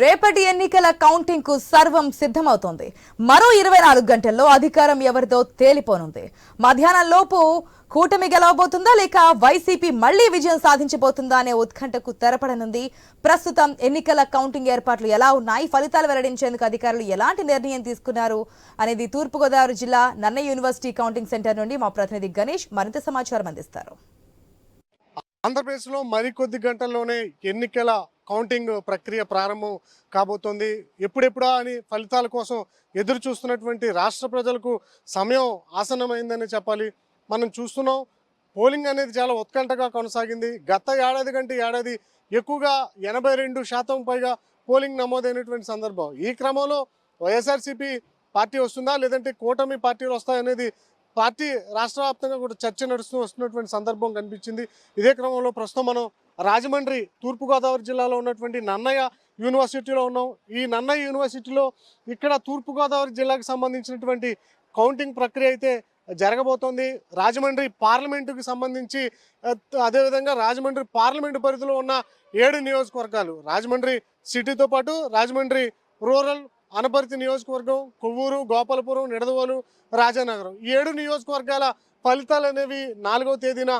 రేపటి ఎన్నికల కౌంటింగ్కు సర్వం సిద్ధమవుతోంది. మరో ఇరవై నాలుగు గంటల్లో అధికారం ఎవరిదో తేలిపోనుంది. మధ్యాహ్నం లోపు కూటమి గెలవబోతుందా లేక వైసీపీ మళ్ళీ విజయం సాధించబోతుందా అనే ఉత్కంఠకు తెరపడనుంది. ప్రస్తుతం ఎన్నికల కౌంటింగ్ ఏర్పాట్లు ఎలా ఉన్నాయి? ఫలితాలు వెల్లడించేందుకు అధికారులు ఎలాంటి నిర్ణయం తీసుకున్నారు అనేది తూర్పుగోదావరి జిల్లా నన్నయ్య యూనివర్సిటీ కౌంటింగ్ సెంటర్ నుండి మా ప్రతినిధి గణేష్ మరింత సమాచారం అందిస్తారు. ఆంధ్రప్రదేశ్లో మరికొద్ది గంటల్లోనే ఎన్నికల కౌంటింగ్ ప్రక్రియ ప్రారంభం కాబోతోంది. ఎప్పుడెప్పుడా అని ఫలితాల కోసం ఎదురు చూస్తున్నటువంటి రాష్ట్ర ప్రజలకు సమయం ఆసన్నమైందని చెప్పాలి. మనం చూస్తున్నాం పోలింగ్ అనేది చాలా ఉత్కంఠగా కొనసాగింది. గత ఏడాది కంటే ఏడాది ఎక్కువగా ఎనభై రెండు శాతం పైగా పోలింగ్ నమోదైనటువంటి సందర్భం. ఈ క్రమంలో వైఎస్ఆర్సీపీ పార్టీ వస్తుందా లేదంటే కూటమి పార్టీలు వస్తాయనేది పార్టీ రాష్ట్ర వ్యాప్తంగా కూడా చర్చ నడుస్తూ వస్తున్నటువంటి సందర్భం కనిపించింది. ఇదే క్రమంలో ప్రస్తుతం మనం రాజమండ్రి తూర్పుగోదావరి జిల్లాలో ఉన్నటువంటి నన్నయ్య యూనివర్సిటీలో ఉన్నాం. ఈ నన్నయ్య యూనివర్సిటీలో ఇక్కడ తూర్పుగోదావరి జిల్లాకు సంబంధించినటువంటి కౌంటింగ్ ప్రక్రియ అయితే జరగబోతోంది. రాజమండ్రి పార్లమెంటుకి సంబంధించి అదేవిధంగా రాజమండ్రి పార్లమెంటు పరిధిలో ఉన్న ఏడు నియోజకవర్గాలు రాజమండ్రి సిటీతో పాటు రాజమండ్రి రూరల్ అనపర్తి నియోజకవర్గం కొవ్వూరు గోపాలపురం నిడదవోలు రాజానగరం. ఈ ఏడు నియోజకవర్గాల ఫలితాలు అనేవి నాలుగవ తేదీన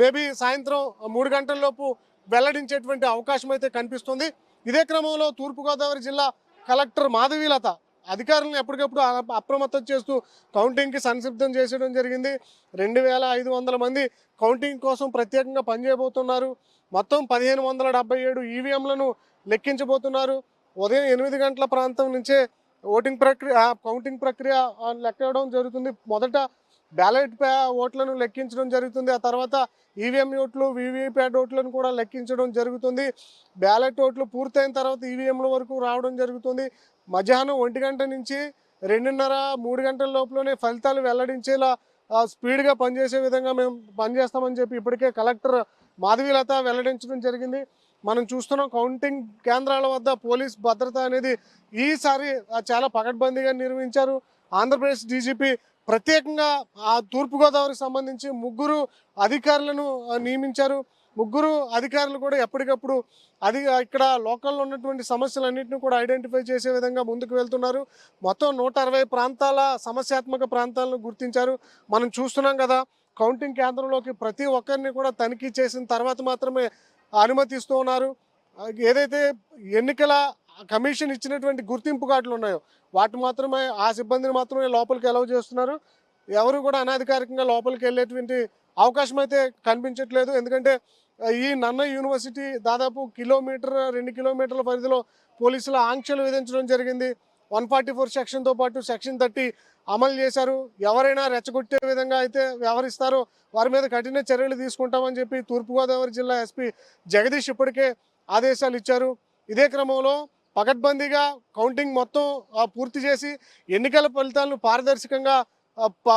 మేబీ సాయంత్రం మూడు గంటలలోపు వెల్లడించేటువంటి అవకాశం అయితే కనిపిస్తుంది. ఇదే క్రమంలో తూర్పుగోదావరి జిల్లా కలెక్టర్ మాధవీలత అధికారులను ఎప్పటికప్పుడు అప్రమత్తం చేస్తూ కౌంటింగ్కి సంసిద్ధం చేసేయడం జరిగింది. రెండు వేల ఐదు వందల మంది కౌంటింగ్ కోసం ప్రత్యేకంగా పనిచేయబోతున్నారు. మొత్తం పదిహేను వందల డెబ్బై ఏడు ఈవీఎంలను లెక్కించబోతున్నారు. ఉదయం ఎనిమిది గంటల ప్రాంతం నుంచే ఓటింగ్ ప్రక్రియ కౌంటింగ్ ప్రక్రియ లెక్కడం జరుగుతుంది. మొదట బ్యాలెట్ ఓట్లను లెక్కించడం జరుగుతుంది. ఆ తర్వాత ఈవీఎం ఓట్లు వీవీప్యాట్ ఓట్లను కూడా లెక్కించడం జరుగుతుంది. బ్యాలెట్ ఓట్లు పూర్తయిన తర్వాత ఈవీఎంల వరకు రావడం జరుగుతుంది. మధ్యాహ్నం ఒంటి గంట నుంచి రెండున్నర మూడు గంటల లోపలనే ఫలితాలు వెల్లడించేలా స్పీడ్గా పనిచేసే విధంగా మేము పనిచేస్తామని చెప్పి ఇప్పటికే కలెక్టర్ మాధవీలత వెల్లడించడం జరిగింది. మనం చూస్తున్నాం కౌంటింగ్ కేంద్రాల వద్ద పోలీస్ భద్రత అనేది ఈసారి చాలా పకడ్బందీగా నిర్వహించారు. ఆంధ్రప్రదేశ్ డీజీపీ ప్రత్యేకంగా ఆ తూర్పుగోదావరికి సంబంధించి ముగ్గురు అధికారులను నియమించారు. ముగ్గురు అధికారులు కూడా ఎప్పటికప్పుడు అది ఇక్కడ లోకల్లో ఉన్నటువంటి సమస్యలన్నింటినీ కూడా ఐడెంటిఫై చేసే విధంగా ముందుకు వెళ్తున్నారు. మొత్తం నూట అరవై ప్రాంతాల సమస్యాత్మక ప్రాంతాలను గుర్తించారు. మనం చూస్తున్నాం కదా కౌంటింగ్ కేంద్రంలోకి ప్రతి ఒక్కరిని కూడా తనిఖీ చేసిన తర్వాత మాత్రమే అనుమతిస్తూ ఉన్నారు. ఏదైతే ఎన్నికల కమిషన్ ఇచ్చినటువంటి గుర్తింపు కార్డులు ఉన్నాయో వాటి మాత్రమే ఆ సిబ్బందిని మాత్రమే లోపలికి అలౌ చేస్తున్నారు. ఎవరు కూడా అనాధికారికంగా లోపలికి వెళ్ళేటువంటి అవకాశం అయితే కనిపించట్లేదు. ఎందుకంటే ఈ నన్న యూనివర్సిటీ దాదాపు కిలోమీటర్ రెండు కిలోమీటర్ల పరిధిలో పోలీసుల ఆంక్షలు విధించడం జరిగింది. వన్ ఫార్టీ ఫోర్ సెక్షన్తో పాటు సెక్షన్ థర్టీ అమలు చేశారు. ఎవరైనా రెచ్చగొట్టే విధంగా అయితే వ్యవహరిస్తారో వారి మీద కఠిన చర్యలు తీసుకుంటామని చెప్పి తూర్పుగోదావరి జిల్లా ఎస్పీ జగదీష్ ఇప్పటికే ఆదేశాలు ఇచ్చారు. ఇదే క్రమంలో పకడ్బందీగా కౌంటింగ్ మొత్తం పూర్తి చేసి ఎన్నికల ఫలితాలను పారదర్శకంగా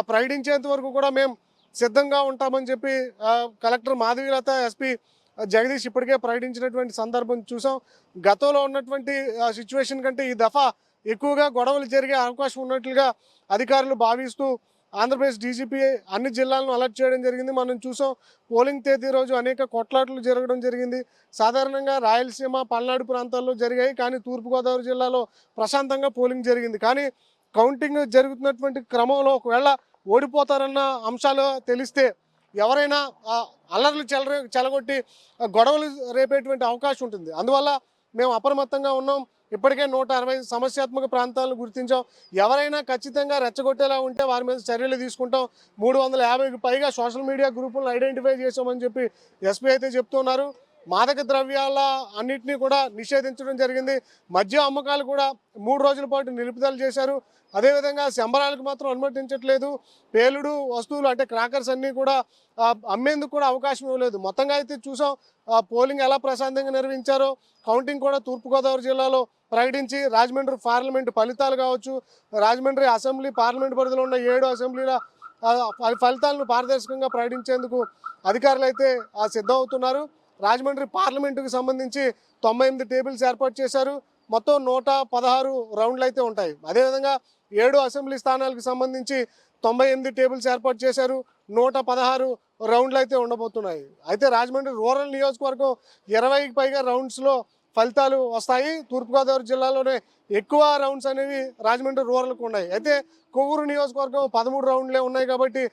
ప్రకటించేంత వరకు కూడా మేము సిద్ధంగా ఉంటామని చెప్పి కలెక్టర్ మాధవీలత ఎస్పీ జగదీష్ ఇప్పటికే ప్రకటించినటువంటి సందర్భం చూసాం. గతంలో ఉన్నటువంటి సిచ్యువేషన్ కంటే ఈ దఫా ఎక్కువగా గొడవలు జరిగే అవకాశం ఉన్నట్లుగా అధికారులు భావిస్తూ ఆంధ్రప్రదేశ్ డీజీపీ అన్ని జిల్లాలను అలర్ట్ చేయడం జరిగింది. మనం చూసాం పోలింగ్ తేదీ రోజు అనేక కొట్లాట్లు జరగడం జరిగింది. సాధారణంగా రాయలసీమ పల్నాడు ప్రాంతాల్లో జరిగాయి కానీ తూర్పుగోదావరి జిల్లాలో ప్రశాంతంగా పోలింగ్ జరిగింది. కానీ కౌంటింగ్ జరుగుతున్నటువంటి క్రమంలో ఒకవేళ ఓడిపోతారన్న అంశాలు తెలిస్తే ఎవరైనా అల్లర్లు చెలర చెలగొట్టి గొడవలు రేపేటువంటి అవకాశం ఉంటుంది. అందువల్ల మేము అప్రమత్తంగా ఉన్నాం. ఇప్పటికే నూట అరవై సమస్యాత్మక ప్రాంతాలను గుర్తించాం. ఎవరైనా ఖచ్చితంగా రెచ్చగొట్టేలా ఉంటే వారి మీద చర్యలు తీసుకుంటాం. మూడు వందల యాభైకి పైగా సోషల్ మీడియా గ్రూపులను ఐడెంటిఫై చేసామని చెప్పి ఎస్పీ అయితే చెప్తున్నారు. మాదక ద్రవ్యాల అన్నిటినీ కూడా నిషేధించడం జరిగింది. మద్య అమ్మకాలు కూడా మూడు రోజుల పాటు నిలుపుదల చేశారు. అదేవిధంగా శంబరాలకు మాత్రం అనుమతించట్లేదు. పేలుడు వస్తువులు అంటే క్రాకర్స్ అన్నీ కూడా అమ్మేందుకు కూడా అవకాశం ఇవ్వలేదు. మొత్తంగా అయితే చూసాం పోలింగ్ ఎలా ప్రశాంతంగా నిర్వహించారో కౌంటింగ్ కూడా తూర్పుగోదావరి జిల్లాలో ప్రకటించి రాజమండ్రి పార్లమెంట్ ఫలితాలు కావచ్చు రాజమండ్రి అసెంబ్లీ పార్లమెంట్ పరిధిలో ఉన్న ఏడు అసెంబ్లీల ఫలితాలను పారదర్శకంగా ప్రకటించేందుకు అధికారులు అయితే ఆ, సిద్ధమవుతున్నారు. రాజమండ్రి పార్లమెంటుకు సంబంధించి తొంభై ఎనిమిది టేబుల్స్ ఏర్పాటు చేశారు. మొత్తం నూట పదహారు రౌండ్లు అయితే ఉంటాయి. అదేవిధంగా ఏడు అసెంబ్లీ స్థానాలకు సంబంధించి తొంభై ఎనిమిది టేబుల్స్ ఏర్పాటు చేశారు. నూట పదహారు రౌండ్లు అయితే ఉండబోతున్నాయి. అయితే రాజమండ్రి రూరల్ నియోజకవర్గం ఇరవైకి పైగా రౌండ్స్లో ఫలితాలు వస్తాయి. తూర్పుగోదావరి జిల్లాలోనే ఎక్కువ రౌండ్స్ అనేవి రాజమండ్రి రూరల్కు ఉన్నాయి. అయితే కొవ్వూరు నియోజకవర్గం పదమూడు రౌండ్లే ఉన్నాయి కాబట్టి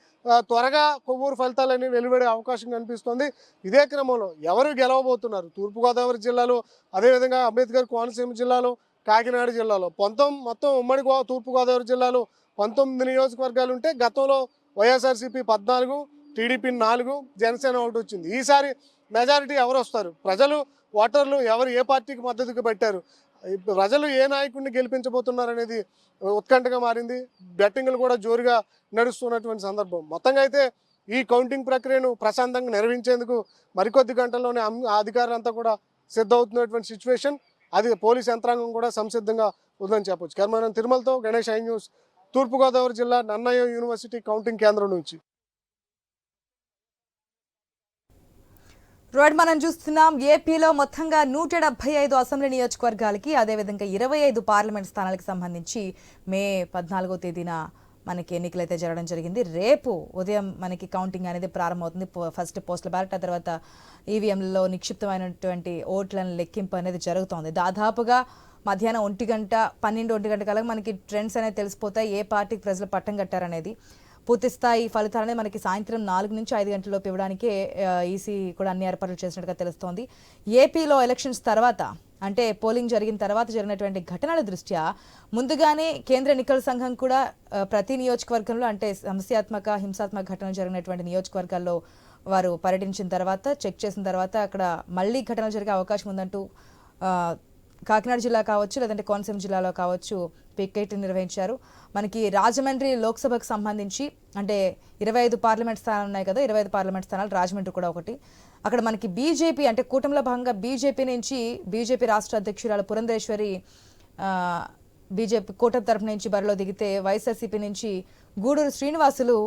త్వరగా కొవ్వూరు ఫలితాలు అనేవి వెలువడే అవకాశం కనిపిస్తుంది. ఇదే క్రమంలో ఎవరు గెలవబోతున్నారు? తూర్పుగోదావరి జిల్లాలో అదేవిధంగా అంబేద్కర్ కోనసీమ జిల్లాలో కాకినాడ జిల్లాలో. పంతొమ్ మొత్తం ఉమ్మడి గో తూర్పుగోదావరి జిల్లాలో పంతొమ్మిది నియోజకవర్గాలు ఉంటే గతంలో వైఎస్ఆర్సీపీ పద్నాలుగు టీడీపీ నాలుగు జనసేన ఒకటి వచ్చింది. ఈసారి మెజారిటీ ఎవరు వస్తారు? ప్రజలు ఓటర్లు ఎవరు ఏ పార్టీకి మద్దతుగా పెట్టారు? ప్రజలు ఏ నాయకుడిని గెలిపించబోతున్నారు అనేది ఉత్కంఠగా మారింది. బెట్టింగ్లు కూడా జోరుగా నడుస్తున్నటువంటి సందర్భం. మొత్తంగా అయితే ఈ కౌంటింగ్ ప్రక్రియను ప్రశాంతంగా నిర్వహించేందుకు మరికొద్ది గంటల్లోనే అధికారులంతా కూడా సిద్ధమవుతున్నటువంటి సిచ్యువేషన్. అది పోలీస్ యంత్రాంగం కూడా సంసిద్ధంగా ఉందని చెప్పొచ్చు. కెమెరామెన్ తిరుమలతో గణేష్ ఐ న్యూస్ తూర్పుగోదావరి జిల్లా నన్నయ్య యూనివర్సిటీ కౌంటింగ్ కేంద్రం నుంచి. రోడ్ మనం చూస్తున్నాం. ఏపీలో మొత్తంగా నూట డెబ్బై ఐదు అసెంబ్లీ నియోజకవర్గాలకి అదేవిధంగా ఇరవై ఐదు పార్లమెంట్ స్థానాలకు సంబంధించి మే పద్నాలుగో తేదీన మనకి ఎన్నికలు అయితే జరగడం జరిగింది. రేపు ఉదయం మనకి కౌంటింగ్ అనేది ప్రారంభమవుతుంది. పో- ఫస్ట్ పోస్టల్ బ్యాలెట్ ఆ తర్వాత ఈవీఎంలలో నిక్షిప్తమైనటువంటి ఓట్లను లెక్కింపు అనేది జరుగుతోంది. దాదాపుగా మధ్యాహ్నం ఒంటి గంట పన్నెండు ఒంటి గంట కల్లా మనకి ట్రెండ్స్ అనేది తెలిసిపోతాయి. ఏ పార్టీకి ప్రజలు పట్టం కట్టారనేది పూర్తి స్థాయి ఫలితాలని మనకి సాయంత్రం నాలుగు నుంచి ఐదు గంటలలోపు ఇవ్వడానికే ఈసీ కూడా అన్ని ఏర్పాట్లు చేసినట్టుగా తెలుస్తోంది. ఏపీలో ఎలక్షన్స్ తర్వాత అంటే పోలింగ్ జరిగిన తర్వాత జరిగినటువంటి ఘటనల దృష్ట్యా ముందుగానే కేంద్ర ఎన్నికల సంఘం కూడా ప్రతి నియోజకవర్గంలో అంటే సమస్యాత్మక హింసాత్మక ఘటనలు జరిగినటువంటి నియోజకవర్గాల్లో వారు పర్యటించిన తర్వాత చెక్ చేసిన తర్వాత అక్కడ మళ్ళీ ఘటనలు జరిగే అవకాశం ఉందంటూ కాకినాడ జిల్లా కావచ్చు లేదంటే కోనసీమ జిల్లాలో కావచ్చు పికెట్ నిర్వహించారు. మనకి రాజమండ్రి లోక్సభకు సంబంధించి అంటే ఇరవై ఐదు పార్లమెంట్ స్థానాలు ఉన్నాయి కదా ఇరవై ఐదు పార్లమెంట్ స్థానాలు రాజమండ్రి కూడా ఒకటి. అక్కడ మనకి బీజేపీ అంటే కూటమిలో భాగంగా బీజేపీ నుంచి బీజేపీ రాష్ట్ర అధ్యక్షురాలు పురంధేశ్వరి బీజేపీ కూటమి తరఫు నుంచి బరిలో దిగితే వైఎస్ఆర్సీపీ నుంచి గూడూరు శ్రీనివాసులు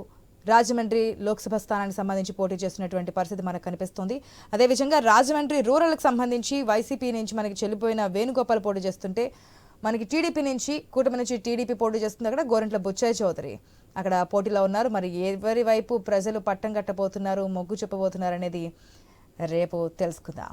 రాజమండ్రి లోక్సభ స్థానానికి సంబంధించి పోటీ చేస్తున్నటువంటి పరిస్థితి మనకు కనిపిస్తుంది. అదేవిధంగా రాజమండ్రి రూరల్కి సంబంధించి వైసీపీ నుంచి మనకి చెల్లిపోయిన వేణుగోపాల్ పోటీ చేస్తుంటే మనకి టీడీపీ నుంచి కూటమి నుంచి టీడీపీ పోటీ చేస్తుంది అక్కడ గోరెంట్ల బుచ్చయ్య చౌదరి. అక్కడ పోటీలో ఉన్నారు. మరి ఎవరి వైపు ప్రజలు పట్టం కట్టబోతున్నారు మొగ్గు చెప్పబోతున్నారు అనేది రేపు తెలుసుకుందాం.